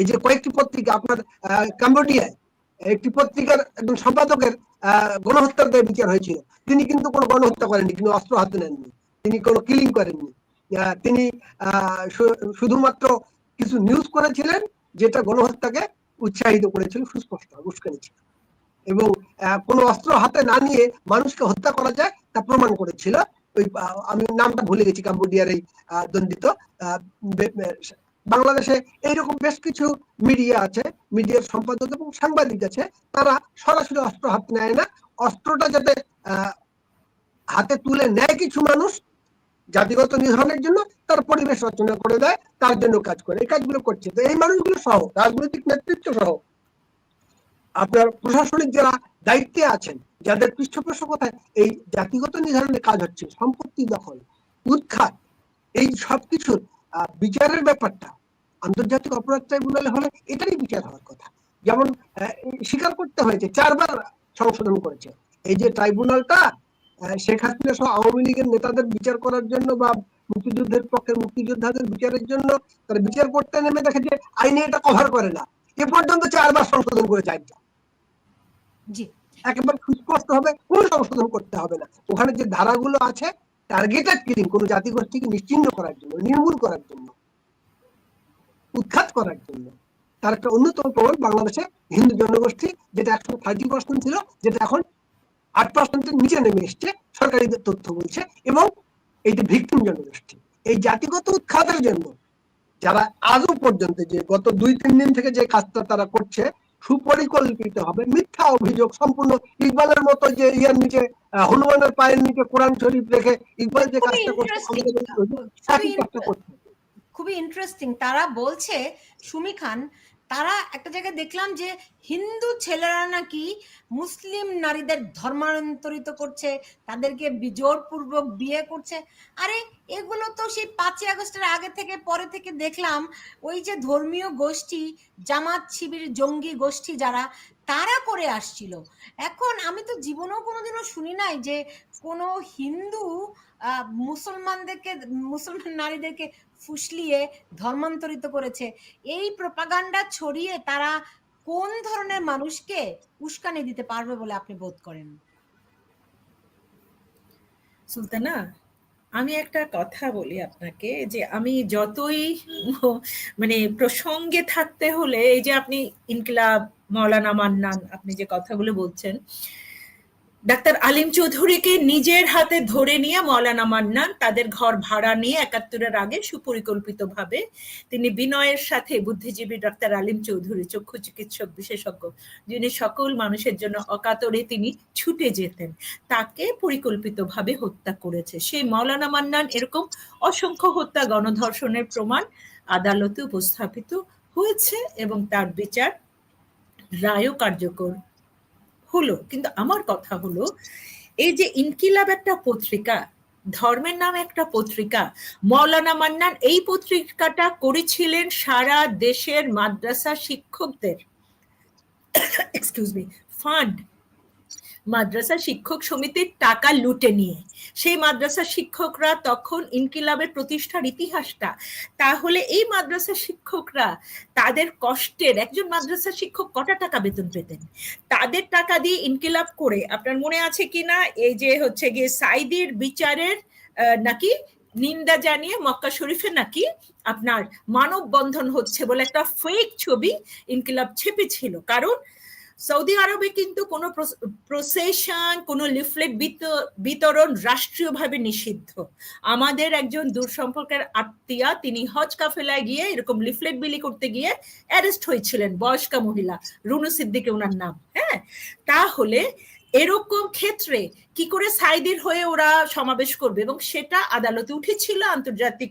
এই যে কয়েকটি পত্রিকা আপনার কাম্বোডিয়ায় একটি পত্রিকার একজন সম্পাদকের গণহত্যার দায়ে বিচার হয়েছিল। তিনি কিন্তু কোনো গণহত্যা করেননি কিন্তু অস্ত্র হাতে নেননি, তিনি কোনো কিলিং করেননি। তিনি শুধুমাত্র কিছু নিউজ করেছিলেন, যেটা গণহত্যাকে উৎসাহিত করেছিল, সুস্পষ্ট, উস্কানি ছিল। এবং কোনো অস্ত্র হাতে না নিয়ে মানুষকে হত্যা করা যায়, তা প্রমাণ করেছিল। ওই আমি নামটা ভুলে গেছি কাম্বোডিয়ার এই দণ্ডিত বাংলাদেশে এইরকম বেশ কিছু মিডিয়া আছে মিডিয়ার সম্পাদক এবং সাংবাদিক আছে, তারা সরাসরি অস্ত্র হাতে নেয় না। অস্ত্রটা যাতে হাতে তুলে নেয় কিছু মানুষ জাতিগত নিধনের জন্য, তার পরিবেশ রচনা করে দেয়, তার জন্য কাজ করে। এই কাজগুলো করছে। তো এই মানুষগুলো সহ, রাজনৈতিক নেতৃত্ব সহ, আপনার প্রশাসনিক যারা দায়িত্বে আছেন, যাদের পৃষ্ঠপোষকতায় এই জাতিগত নিধরনের কাজ হচ্ছে, সম্পত্তি দখল, উৎখাত, এই সবকিছুর বিচারের ব্যাপারটা আন্তর্জাতিক অপরাধ ট্রাইব্যুনালে হলে এটারই বিচার হওয়ার কথা। যেমন স্বীকার করতে হয়েছে চারবার সংশোধন করেছে। এই যে ট্রাইব্যুনালটা শেখ হাসিনা সহ আওয়ামী লীগের নেতাদের বিচার করার জন্য বা মুক্তিযুদ্ধের পক্ষে মুক্তিযোদ্ধাদের বিচারের জন্য তারা বিচার করতে নেমে দেখে যে আইনে এটা কভার করে না। এ পর্যন্ত চারবার সংশোধন করে জি। একেবারে সুস্পষ্ট হবে কোনো সংশোধন করতে হবে না। ওখানে যে ধারাগুলো আছে টার্গেটেড কিলিং কোনো জাতিগোষ্ঠীকে নিশ্চিহ্ন করার জন্য, নির্মূল করার জন্য, উৎখাত করার জন্য। তার একটা অন্যতম প্রমাণ বাংলাদেশে হিন্দু জনগোষ্ঠী, যেটা একশো থার্টি পার্সেন্ট ছিল, যেটা এখন আট পার্সেন্টের নিচে নেমে এসছে সরকারি তথ্য বলছে, এবং এইটা ভিক্টিম জনগোষ্ঠী, এই জাতিগত উৎখাতের জন্য, যারা আজও পর্যন্ত যে গত দুই তিন দিন থেকে যে কাজটা তারা করছে সুপরিকল্পিত হবে মিথ্যা অভিযোগ সম্পূর্ণ ইকবালের মতো যে ইয়ার নিচে হনুমানের পায়ের নিচে কোরআন শরীফ রেখে ইকবাল যে কাজটা করছে খুবই ইন্টারেস্টিং তারা বলছে সুমি খান তারা একটা জায়গায় দেখলাম যে হিন্দু ছেলেরা নাকি মুসলিম নারীদের ধর্মান্তরিত করছে, তাদেরকে জোরপূর্বক বিয়ে করছে। আরে, এগুলো তো সেই পাঁচই আগস্টের আগে থেকে, পরে থেকে দেখলাম, ওই যে ধর্মীয় গোষ্ঠী, জামাত শিবির, জঙ্গি গোষ্ঠী যারা, তারা করে আসছিল। এখন আমি তো জীবনেও কোনোদিনও শুনি নাই যে কোনো হিন্দু মুসলমানদেরকে, মুসলমান নারীদেরকে ফুসলিয়ে ধর্মান্তরিত করেছে। এই প্রপাগান্ডা ছড়িয়ে তারা কোন ধরনের মানুষকে উস্কানি দিতে পারবে বলে আপনি বোধ করেন? সুলতানা, আমি একটা কথা বলি আপনাকে যে আমি যতই মানে প্রসঙ্গে থাকতে হলে এই যে আপনি ইনকিলাব, মৌলানা মান্নান, আপনি যে কথাগুলো বলছেন ডাক্তার আলিম চৌধুরীকে নিজের হাতে ধরে নিয়ে মৌলানা মান্নান তাদের ঘর ভাড়া নিয়ে একাত্তরের আগে সুপরিকল্পিতভাবে তিনি বিনয়ের সাথে বুদ্ধিজীবী ডাক্তার আলিম চৌধুরী, চক্ষু চিকিৎসক, বিশেষজ্ঞ, যিনি সকল মানুষের জন্য অকাতরে তিনি ছুটে যেতেন, তাকে পরিকল্পিতভাবে হত্যা করেছে। সেই মৌলানা মান্নান এরকম অসংখ্য হত্যা গণধর্ষণের প্রমাণ আদালতে উপস্থাপিত হয়েছে এবং তার বিচার রায়ও কার্যকর হলো, কিন্তু আমার কথা হলো, এই যে ইনকিলাব একটা পত্রিকা, ধর্মের নাম একটা পত্রিকা, মৌলানা মান্নান এই পত্রিকাটা করেছিলেন সারা দেশের মাদ্রাসা শিক্ষকদের এক্সকিউজ মি ফান্ড মাদ্রাসা শিক্ষক সমিতির টাকা লুটে নিয়ে। সেই মাদ্রাসা শিক্ষকরা তখন ইনকিলাবের প্রতিষ্ঠার ইতিহাসটা, তাহলে এই মাদ্রাসা শিক্ষকরা তাদের কষ্টের, একজন মাদ্রাসা শিক্ষক কটা টাকা বেতন পেতেন? তাদের টাকা দিয়ে ইনকিলাব করে, আপনার মনে আছে কিনা এই যে হচ্ছে গিয়ে সাইদির বিচারের নাকি নিন্দা জানিয়ে মক্কা শরীফে নাকি আপনার মানববন্ধন হচ্ছে বলে একটা ফেক ছবি ইনকিলাব ছেপেছিল। কারণ সৌদি আরবে কিন্তু কোনো প্রসেশন কোনো লিফলেট বিতরণ রাষ্ট্রীয়ভাবে নিষিদ্ধ। আমাদের একজন দূর সম্পর্কের আত্মীয়া, তিনি হজ কাফেলায় গিয়ে এরকম লিফলেট বিলি করতে গিয়ে অ্যারেস্ট হয়েছিলেন, বয়স্কা মহিলা, রুনু সিদ্দিকে ওনার নাম হ্যাঁ? তাহলে এরকম ক্ষেত্রে কি করে সাইদির হয়ে ওরা সমাবেশ করবে? এবং সেটা আদালতে উঠেছিল, আন্তর্জাতিক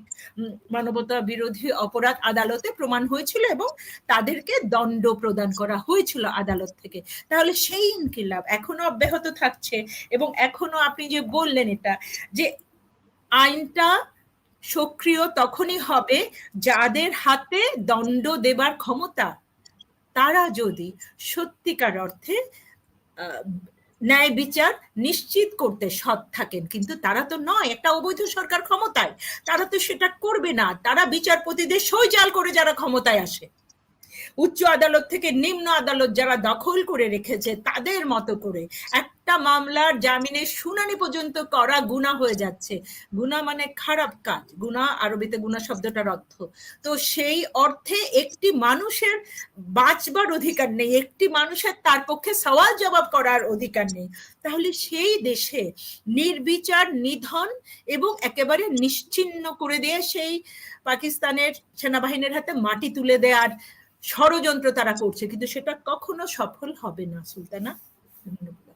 মানবতা বিরোধী অপরাধ আদালতে প্রমাণ হয়েছিল এবং তাদেরকে দণ্ড প্রদান করা হয়েছিল আদালত থেকে। তাহলে সেই ইনকিলাব এখনও অব্যাহত থাকছে এবং এখনও আপনি যে বললেন এটা, যে আইনটা সক্রিয় তখনই হবে যাদের হাতে দণ্ড দেবার ক্ষমতা। তারা যদি সত্যিকার অর্থে ন্যায় বিচার নিশ্চিত করতে সৎ থাকেন। কিন্তু তারা তো নয়, একটা অবৈধ সরকার ক্ষমতায়। তারা তো সেটা করবে না। তারা বিচারপতিদের সৈজাল করে যারা ক্ষমতায় আসে। উচ্চ আদালত থেকে নিম্ন আদালত যারা দখল করে রেখেছে, তাদের মতো করে। একটা মামলার জামিনের শুনানি পর্যন্ত করা গুণা হয়ে যাচ্ছে। গুণা মানে খারাপ কাজ। গুণা আরবিতে গুণা শব্দটার অর্থ। তো সেই অর্থে একটি মানুষের বাঁচবার অধিকার নেই, একটি মানুষের তার পক্ষে সওয়াল জবাব করার অধিকার নেই। তাহলে সেই দেশে নির্বিচার, নিধন এবং একেবারে নিশ্চিহ্ন করে দিয়ে সেই পাকিস্তানের সেনাবাহিনীর হাতে মাটি তুলে দেওয়ার ষড়যন্ত্র তারা করছে। কিন্তু সেটা কখনো সফল হবে না, সুলতানা। ধন্যবাদ।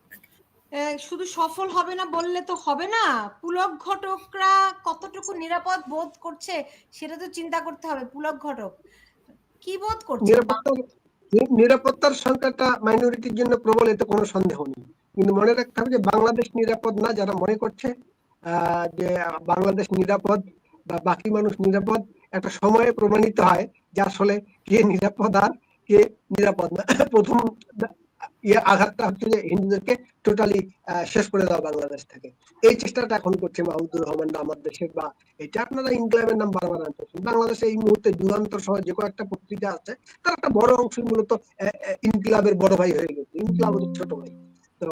শুধু সফল হবে না বললে তো হবে না। পুলক ঘটকরা কতটুকু নিরাপদ বোধ করছে সেটা তো চিন্তা করতে হবে, পুলক ঘটক। কি বোধ করছে? নিরাপত্তার সংখ্যাটা মাইনরিটির জন্য প্রবল এতে কোনো সন্দেহ নেই। কিন্তু মনে রাখতে হবে যে বাংলাদেশ নিরাপদ না যারা মনে করছে যে বাংলাদেশ নিরাপদ বা বাকি মানুষ নিরাপদ একটা সময়ে প্রমাণিত হয় যে আসলে কে নিরাপদ আর কে নিরাপদ না। প্রথম ইয়ে আঘাতটা হচ্ছে যে হিন্দুদেরকে টোটালি শেষ করে দেওয়া বাংলাদেশ থেকে। এই চেষ্টাটা এখন করছে মাহমুদুর রহমান আমার দেশের বা এটা আপনারা ইনকলাবের নাম বারবার আনতেছেন। বাংলাদেশে এই মুহূর্তে যুগান্তর সহ যে কয়েকটা পত্রিকা আছে, তার একটা বড় অংশ মূলত ইনকিলাবের বড় ভাই হয়ে গেছে। ইনকিলাব ছোট ভাই। তো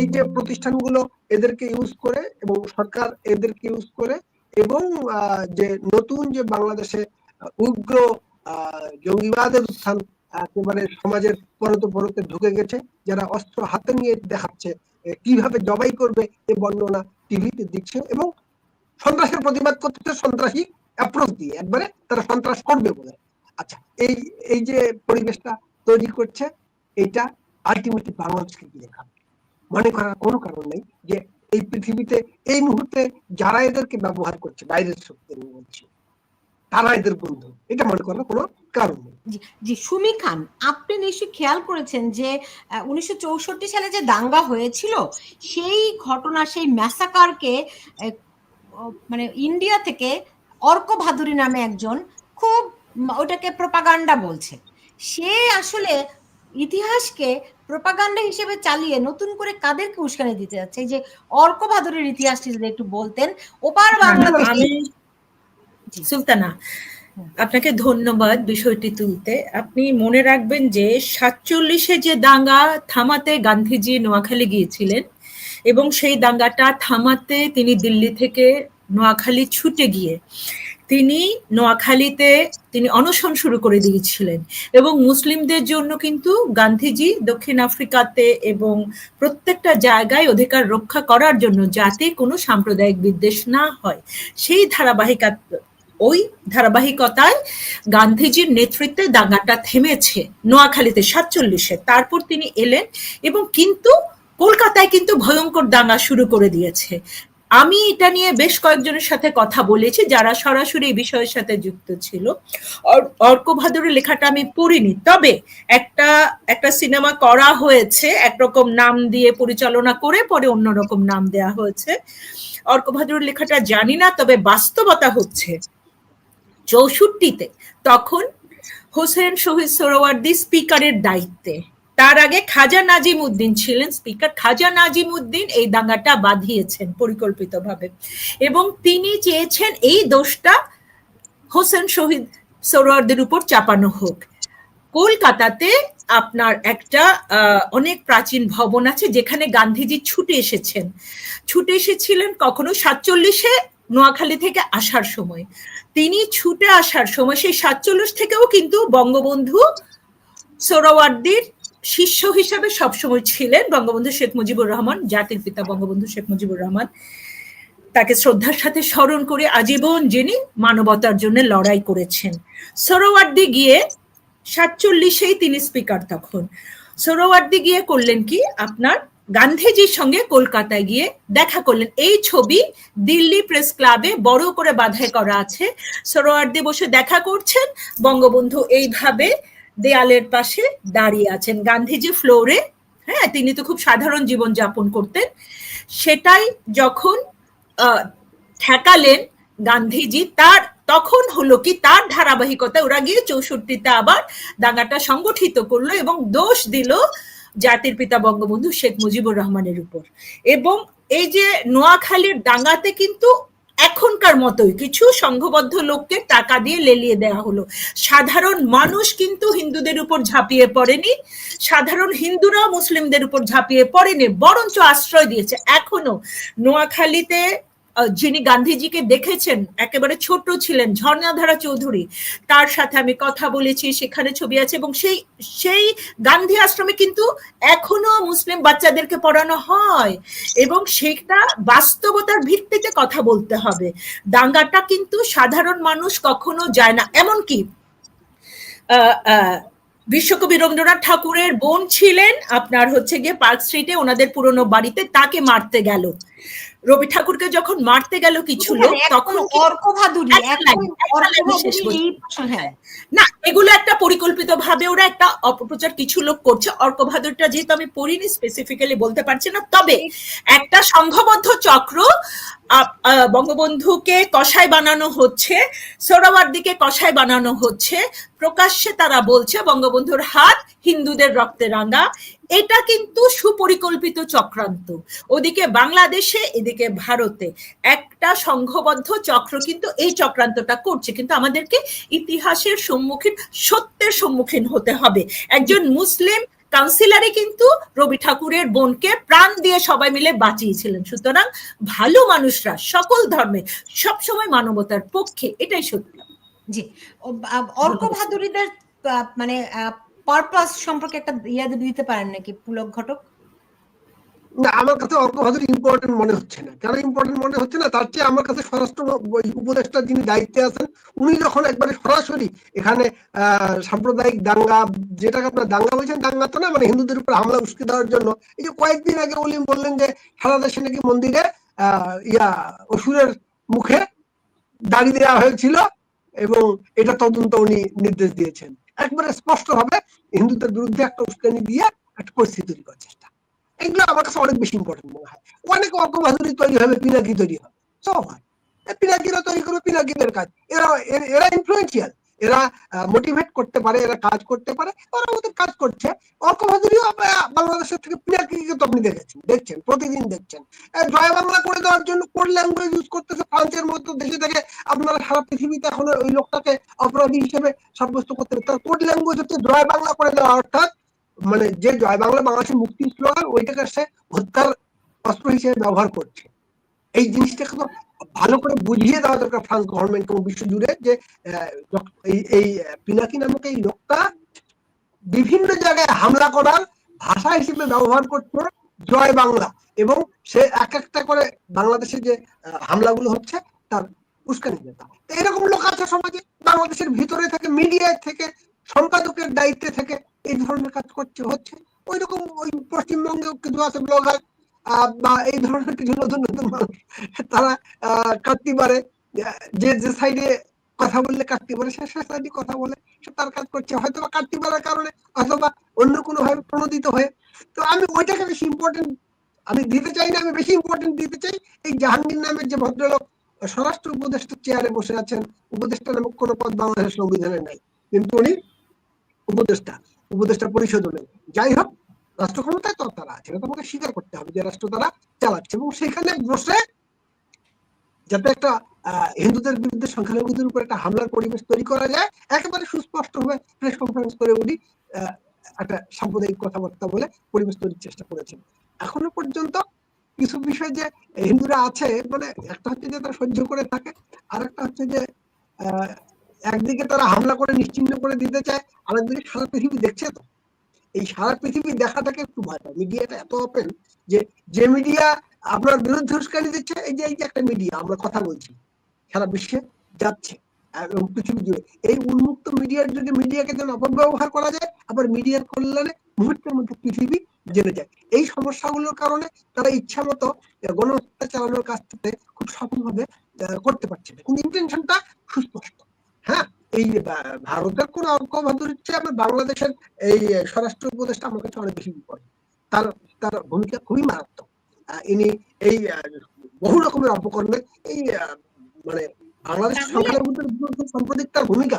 এই যে প্রতিষ্ঠানগুলো এদেরকে ইউজ করে এবং সরকার এদেরকে ইউজ করে এবং যে নতুন যে বাংলাদেশে উগ্র জঙ্গিবাদের উত্থান একেবারে সমাজের পরতে পরতে ঢুকে গেছে, যারা অস্ত্র হাতে নিয়ে দেখাচ্ছে কীভাবে জবাই করবে এই বর্ণনা টিভিতে দিচ্ছে এবং সন্ত্রাসের প্রতিবাদ করতে সন্ত্রাসী অ্যাপ্রোচ দিয়ে, একবারে তারা সন্ত্রাস করবে বলে। আচ্ছা এই এই যে পরিবেশটা তৈরি করছে এটা আলটিমেটলি বাংলাদেশকে কি দেখাবে? মনে করার কোনো কারণ নেই যে এই পৃথিবীতে এই মুহূর্তে যারা এদেরকে ব্যবহার করছে, বাইরের শক্তি বলছি তারা এদের বন্ধু। এটা মনে করার কোনো কারণ। জি সুমি খান আপনি নিশ্চয়ই খেয়াল করেছেন যে উনিশশো চৌষট্টি সালে যে দাঙ্গা হয়েছিল সেই ঘটনা সেই ম্যাসাকারকে মানে ইন্ডিয়া থেকে অর্ক ভাদুরী নামে একজন খুব ওটাকে প্রপাগান্ডা বলছে। সে আসলে ইতিহাসকে প্রপাগান্ডা হিসেবে চালিয়ে নতুন করে কাদেরকে উস্কানি দিতে যাচ্ছে? যে অর্ক ভাদুরীর ইতিহাসটি যদি একটু বলতেন ওপার বাংলাদেশে। সুলতানা। আপনাকে ধন্যবাদ বিষয়টি তুলতে। আপনি মনে রাখবেন যে সাতচল্লিশে যে দাঙ্গা থামাতে গান্ধীজি নোয়াখালী গিয়েছিলেন এবং সেই দাঙ্গাটা থামাতে তিনি দিল্লি থেকে নোয়াখালী ছুটে গিয়ে তিনি নোয়াখালীতে তিনি অনশন শুরু করে দিয়েছিলেন এবং মুসলিমদের জন্য কিন্তু গান্ধীজি দক্ষিণ আফ্রিকাতে এবং প্রত্যেকটা জায়গায় অধিকার রক্ষা করার জন্য যাতে কোনো সাম্প্রদায়িক বিদ্বেষ না হয়। সেই ধারাবাহিকা ওই ধারাবাহিকতায় গান্ধীজির নেতৃত্বে দাঙ্গাটা থেমেছে নোয়াখালীতে সাতচল্লিশে। তারপর তিনি এলেন এবং কিন্তু কলকাতায় কিন্তু ভয়ঙ্কর দাঙ্গা শুরু করে দিয়েছে। আমি এটা নিয়ে বেশ কয়েকজনের সাথে কথা বলেছি যারা সরাসরি এই বিষয়ের সাথে যুক্ত ছিল। অর- অর্ক ভাদুরের লেখাটা আমি পড়িনি। তবে একটা একটা সিনেমা করা হয়েছে, একরকম নাম দিয়ে পরিচালনা করে পরে অন্যরকম নাম দেয়া হয়েছে। অর্ক ভাদুরের লেখাটা জানি না, তবে বাস্তবতা হচ্ছে চৌষট্টিতে, তখন হোসেন শহীদ সোহরাওয়ার্দী স্পিকারের দায়িত্বে। তার আগে খাজা নাজিম উদ্দিন ছিলেন স্পিকার। খাজা নাজিম উদ্দিন এই দাঙ্গাটা বাঁধিয়েছেন পরিকল্পিতভাবে। এবং তিনি চেয়েছেন এই দোষটা হোসেন শহীদ সোহরাওয়ার্দের উপর চাপানো হোক। কলকাতাতে আপনার একটা অনেক প্রাচীন ভবন আছে যেখানে গান্ধীজি ছুটে এসেছেন। ছুটে এসেছিলেন কখনো সাতচল্লিশে নোয়াখালী থেকে আসার সময়। তিনি ছুটে আসার সময়, সেই সাতচল্লিশ থেকেও কিন্তু বঙ্গবন্ধু সোহরাওয়ার্দীর শিষ্য হিসাবে সবসময় ছিলেন বঙ্গবন্ধু শেখ মুজিবুর রহমান, জাতির পিতা বঙ্গবন্ধু শেখ মুজিবুর রহমান। তাকে শ্রদ্ধার সাথে স্মরণ করে আজীবন যিনি মানবতার জন্য লড়াই করেছেন। সোহরাওয়ার্দী গিয়ে সাতচল্লিশেই তিনি স্পিকার তখন। সোহরাওয়ার্দী গিয়ে করলেন কি? আপনার গান্ধীজির সঙ্গে কলকাতায় গিয়ে দেখা করলেন। এই ছবি দিল্লি প্রেস ক্লাবে বড় করে বাধাই করা আছে। সোহরাওয়ার্দী বসে দেখা করছেন। বঙ্গবন্ধু এইভাবে দেয়ালের পাশে দাঁড়িয়ে আছেন। গান্ধীজি ফ্লোরে হ্যাঁ তিনি তো খুব সাধারণ জীবন যাপন করতেন। সেটাই যখন ঠেকালেন গান্ধীজি, তার, তখন হলো কি, তার ধারাবাহিকতা ওরা গিয়ে চৌষট্টিতে আবার দাঙ্গাটা সংগঠিত করল এবং দোষ দিল জাতির পিতা বঙ্গবন্ধু শেখ মুজিবুর রহমানের উপর। এবং এই যে নোয়াখালীর দাঙ্গাতে কিন্তু এখনকার মতোই কিছু সংঘবদ্ধ লোককে টাকা দিয়ে লেলিয়ে দেওয়া হলো। সাধারণ মানুষ কিন্তু হিন্দুদের উপর ঝাঁপিয়ে পড়েনি, সাধারণ হিন্দুরা মুসলিমদের উপর ঝাঁপিয়ে পড়েনি, বরঞ্চ আশ্রয় দিয়েছে। এখনও নোয়াখালীতে যিনি গান্ধীজিকে দেখেছেন, একেবারে ছোট ছিলেন, ঝর্ণাধারা চৌধুরী, তার সাথে আমি কথা বলেছি, সেখানে ছবি আছে এবং সেই সেই গান্ধী আশ্রমে কিন্তু এখনও মুসলিম বাচ্চাদেরকে পড়ানো হয় এবং সেটা বাস্তবতার ভিত্তিতে কথা বলতে হবে। দাঙ্গাটা কিন্তু সাধারণ মানুষ কখনো যায় না। এমনকি বিশ্বকবি রবীন্দ্রনাথ ঠাকুরের বোন ছিলেন, আপনার হচ্ছে গিয়ে পার্ক স্ট্রিটে, ওনাদের পুরনো বাড়িতে, তাকে মারতে গেল। রবি ঠাকুরকে যখন মারতে গেল কিছু লোক তখন হ্যাঁ। না এগুলো একটা পরিকল্পিত ভাবে ওরা একটা অপপ্রচার কিছু লোক করছে। অর্কভাদরটা যেহেতু আমি পড়িনি স্পেসিফিক্যালি বলতে পারছি না। তবে একটা সংঘবদ্ধ চক্র বঙ্গবন্ধুকে কষায় বানানো হচ্ছে সোহরাওয়ার্দীকে কষায় বানানো হচ্ছে। প্রকাশ্যে তারা বলছে বঙ্গবন্ধুর হাত হিন্দুদের রক্তে রাঙা। এটা কিন্তু সুপরিকল্পিত চক্রান্ত। ওদিকে বাংলাদেশে, এদিকে ভারতে। একটা সংঘবদ্ধ চক্র কিন্তু এই চক্রান্তটা করছে। কিন্তু আমাদেরকে ইতিহাসের সম্মুখীন, সত্যের সম্মুখীন হতে হবে। একজন মুসলিম কাউন্সিলারই কিন্তু রবি ঠাকুরের বোনকে প্রাণ দিয়ে সবাই মিলে বাঁচিয়েছিলেন। সুতরাং ভালো মানুষরা, সকল ধর্মে সবসময় মানবতার পক্ষে এটাই সত্য। জি। অর্ক ভাদুরীদের মানে পারপাস সম্পর্কে একটা ইয়া দিতে পারেন নাকি পুলক ঘটক? না, আমার কাছে অর্ক ভাদুর ইম্পর্টেন্ট মনে হচ্ছে না। কেন ইম্পর্টেন্ট মনে হচ্ছে না? তার চেয়ে আমার কাছে স্বরাষ্ট্র উপদেষ্টা যিনি দায়িত্বে আছেন, উনি যখন একবারে সরাসরি এখানে সাম্প্রদায়িক দাঙ্গা, যেটাকে আপনার দাঙ্গা বলছেন, দাঙ্গা তো না মানে হিন্দুদের উপর হামলা উস্কে দেওয়ার জন্য, এই যে কয়েকদিন আগে উনি বললেন যে, সারা দেশে নাকি মন্দিরে ইয়া, অসুরের মুখে দাড়ি দেওয়া হয়েছিল এবং এটা তদন্ত উনি নির্দেশ দিয়েছেন। একবারে স্পষ্ট হবে হিন্দুদের বিরুদ্ধে একটা উস্কানি দিয়ে একটা পরিস্থিতি তৈরি করার চেষ্টা। এগুলো আমার কাছে অনেক বেশি ইম্পর্টেন্ট মনে হয়। অনেক অর্কবাধুরি তৈরি হবে, পিনাকি তৈরি হবে। সব হয় পিনাকিরা তৈরি করবে, পিনাকিদের কাজ। এরা এরা ইনফ্লুয়েন্সিয়াল এরা মোটিভেট করতে পারে, এরা কাজ করতে পারে ওরা ওদের কাজ করছে। অর্কবাধুরিও বাংলাদেশের থেকে পিনাকিকে তো আপনি দেখেছেন, দেখছেন, প্রতিদিন দেখছেন। জয় বাংলা করে দেওয়ার জন্য কোড ল্যাঙ্গুয়েজ ইউজ করতেছে ফ্রান্সের মতো দেশে থেকে আপনারা সারা পৃথিবীতে এখন ওই লোকটাকে অপরাধী হিসেবে সাব্যস্ত করতে তার কোড ল্যাঙ্গুয়েজ হচ্ছে জয় বাংলা করে দেওয়া, অর্থাৎ মানে যে জয় বাংলা বাংলাদেশের মুক্তির স্লোগান ওইটাকে সে হত্যার অস্ত্র হিসেবে ব্যবহার করছে। এই জিনিসটাকে তো ভালো করে বুঝিয়ে দেওয়া দরকার ফ্রান্স গভর্নমেন্ট এবং বিশ্ব জুড়ে যে এই পিনাকি নামক এই লোকটা বিভিন্ন জায়গায় হামলা করার ভাষা হিসেবে ব্যবহার করছে জয় বাংলা এবং সে এক একটা করে বাংলাদেশে যে হামলাগুলো হচ্ছে তার উস্কানি দেতা এরকম লোক আছে সমাজে, বাংলাদেশের ভিতরে থেকে মিডিয়া থেকে, সম্পাদকের দায়িত্বে থেকে এই ধরনের কাজ করছে, হচ্ছে। ওই রকম ওই পশ্চিমবঙ্গেও কিছু আছে, ব্লগার বা এই ধরনের কিছু নতুন নতুন মানুষ, তারা কাটতে পারে। যে যে সাইডে কথা বললে কাটতে পারে, সে সে সাইডে কথা বলে, সে তার কাজ করছে। হয়তো বা কাটতে পারার কারণে অথবা অন্য কোনো ভাবে প্রণোদিত হয়ে। তো আমি ওইটাকে বেশি ইম্পর্টেন্ট আমি দিতে চাই না, আমি বেশি ইম্পর্টেন্ট দিতে চাই এই জাহাঙ্গীর নামের যে ভদ্রলোক, স্বরাষ্ট্র উপদেষ্টা চেয়ারে বসে আছেন। উপদেষ্টা নামক কোনো পদ বাংলাদেশের সংবিধানে নাই। কিন্তু উনি উপদেষ্টা উপদেষ্টা পরিষদও নেই। যাই হোক রাষ্ট্র ক্ষমতায় তো তারা আছে, এটা তোমাকে স্বীকার করতে হবে যে রাষ্ট্র তারা চালাচ্ছে এবং সেখানে বসে যাতে একটা হিন্দুদের বিরুদ্ধে সংখ্যালঘুদের উপর একটা হামলার পরিবেশ তৈরি করা যায়, একেবারে সুস্পষ্ট ভাবে প্রেস কনফারেন্স করে উনি একটা সাম্প্রদায়িক কথাবার্তা বলে পরিবেশ তৈরির চেষ্টা করেছেন। এখনও পর্যন্ত কিছু বিষয় যে হিন্দুরা আছে মানে একটা হচ্ছে যে তারা সহ্য করে থাকে আর একটা হচ্ছে যে একদিকে তারা হামলা করে নিশ্চিহ্ন করে দিতে চায়, আরেকদিকে সারা পৃথিবী দেখছে তো। এই সারা পৃথিবী দেখাটাকে একটু ভয় মিডিয়াটা এত ওপেন যে যে মিডিয়া আপনার বিরুদ্ধে উস্কানি দিচ্ছে, এই যে এই যে একটা মিডিয়া আমরা কথা বলছি, সারা বিশ্বে যাচ্ছে এবং পৃথিবী জুড়ে। এই উন্মুক্ত মিডিয়ার যদি মিডিয়াকে যেন অপব্যবহার করা যায়, আবার মিডিয়ার কল্যাণে মুহূর্তের মধ্যে পৃথিবী জেনে যায়। এই সমস্যাগুলোর কারণে তারা ইচ্ছা মতো গণহত্যা চালানোর কাজটাতে খুব সফলভাবে করতে পারছে না। কিন্তু ইন্টেনশনটা সুস্পষ্ট। এই ভারতের কোন অঙ্ক ভাদুরের চেয়ে আমার বাংলাদেশের এই স্বরাষ্ট্র উপদেষ্টা আমার কাছে অনেক বেশি বিপদ তার তার ভূমিকা খুবই মারাত্মক। ইনি এই বহু রকমের অপকর্মে এই মানে বাংলাদেশ সংখ্যালঘুদের বিরুদ্ধে সাম্প্রতিক তার ভূমিকা।